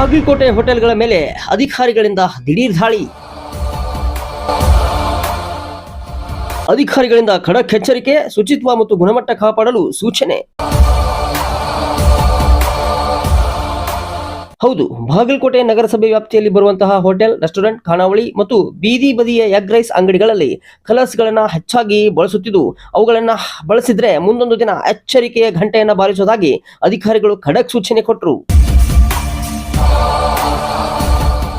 ಬಾಗಲಕೋಟೆ ಹೋಟೆಲ್ಗಳ ಮೇಲೆ ಅಧಿಕಾರಿಗಳಿಂದ ದಿಢೀರ್ ದಾಳಿ. ಅಧಿಕಾರಿಗಳಿಂದ ಖಡಕ್ ಎಚ್ಚರಿಕೆ, ಶುಚಿತ್ವ ಮತ್ತು ಗುಣಮಟ್ಟ ಕಾಪಾಡಲು ಸೂಚನೆ. ಹೌದು, ಬಾಗಲಕೋಟೆ ನಗರಸಭೆ ವ್ಯಾಪ್ತಿಯಲ್ಲಿ ಬರುವಂತಹ ಹೋಟೆಲ್, ರೆಸ್ಟೋರೆಂಟ್, ಖಾನಾವಳಿ ಮತ್ತು ಬೀದಿ ಬದಿಯ ಎಗ್ ರೈಸ್ ಅಂಗಡಿಗಳಲ್ಲಿ ಕಲರ್ಸ್ಗಳನ್ನು ಹೆಚ್ಚಾಗಿ ಬಳಸುತ್ತಿದ್ದು, ಅವುಗಳನ್ನು ಬಳಸಿದ್ರೆ ಮುಂದೊಂದು ದಿನ ಎಚ್ಚರಿಕೆಯ ಘಂಟೆಯನ್ನು ಬಾರಿಸುವುದಾಗಿ ಅಧಿಕಾರಿಗಳು ಖಡಕ್ ಸೂಚನೆ ಕೊಟ್ಟರು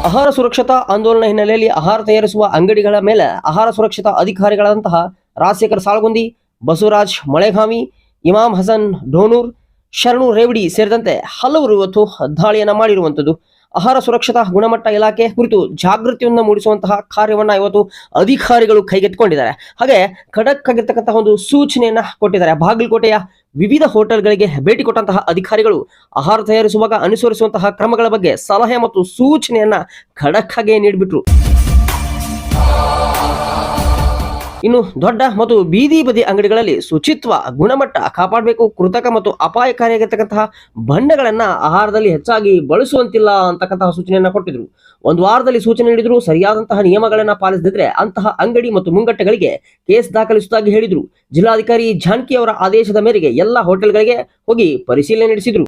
ಆಹಾರ ಸುರಕ್ಷತಾ ಆಂದೋಲನ ಹಿನ್ನೆಲೆಯಲ್ಲಿ ಆಹಾರ ತಯಾರಿಸುವ ಅಂಗಡಿಗಳ ಮೇಲೆ ಆಹಾರ ಸುರಕ್ಷತಾ ಅಧಿಕಾರಿಗಳಾದಂತಹ ರಾಜಶೇಖರ್ ಸಾಳ್ಗುಂದಿ ಬಸವರಾಜ್ ಮಳೆಗಾಮಿ ಇಮಾಮ್ ಹಸನ್ ಢೋನೂರ್ ಶರಣು ರೇವಡಿ ಸೇರಿದಂತೆ ಹಲವರು ಇವತ್ತು ದಾಳಿಯನ್ನು ಮಾಡಿರುವಂಥದ್ದು. ಆಹಾರ ಸುರಕ್ಷತಾ ಗುಣಮಟ್ಟ ಇಲಾಖೆ ಕುರಿತು ಜಾಗೃತಿಯನ್ನು ಮೂಡಿಸುವಂತಹ ಕಾರ್ಯವನ್ನು ಇವತ್ತು ಅಧಿಕಾರಿಗಳು ಕೈಗೆತ್ತಿಕೊಂಡಿದ್ದಾರೆ. ಹಾಗೆ ಖಡಕ್ ಆಗಿರ್ತಕ್ಕಂತಹ ಒಂದು ಸೂಚನೆಯನ್ನ ಕೊಟ್ಟಿದ್ದಾರೆ. ಬಾಗಲಕೋಟೆಯ ವಿವಿಧ ಹೋಟೆಲ್ಗಳಿಗೆ ಭೇಟಿ ಕೊಟ್ಟಂತಹ ಅಧಿಕಾರಿಗಳು ಆಹಾರ ತಯಾರಿಸುವಾಗ ಅನುಸರಿಸುವಂತಹ ಕ್ರಮಗಳ ಬಗ್ಗೆ ಸಲಹೆ ಮತ್ತು ಸೂಚನೆಯನ್ನ ಖಡಕ್ ಆಗಿ ನೀಡಿಬಿಟ್ರು. ಇನ್ನು ದೊಡ್ಡ ಮತ್ತು ಬೀದಿ ಬದಿ ಅಂಗಡಿಗಳಲ್ಲಿ ಶುಚಿತ್ವ, ಗುಣಮಟ್ಟ ಕಾಪಾಡಬೇಕು, ಕೃತಕ ಮತ್ತು ಅಪಾಯಕಾರಿಯಾಗಿರ್ತಕ್ಕಂತಹ ಬಣ್ಣಗಳನ್ನ ಆಹಾರದಲ್ಲಿ ಹೆಚ್ಚಾಗಿ ಬಳಸುವಂತಿಲ್ಲ ಅಂತಕ್ಕಂತಹ ಸೂಚನೆಯನ್ನ ಕೊಟ್ಟಿದ್ರು. ಒಂದು ವಾರದಲ್ಲಿ ಸೂಚನೆ ನೀಡಿದ್ರು, ಸರಿಯಾದಂತಹ ನಿಯಮಗಳನ್ನ ಪಾಲಿಸದಿದ್ರೆ ಅಂತಹ ಅಂಗಡಿ ಮತ್ತು ಮುಂಗಟ್ಟಗಳಿಗೆ ಕೇಸ್ ದಾಖಲಿಸುವುದಾಗಿ ಹೇಳಿದ್ರು. ಜಿಲ್ಲಾಧಿಕಾರಿ ಜಾನ್ಕಿ ಅವರ ಆದೇಶದ ಮೇರೆಗೆ ಎಲ್ಲ ಹೋಟೆಲ್ಗಳಿಗೆ ಹೋಗಿ ಪರಿಶೀಲನೆ ನಡೆಸಿದ್ರು.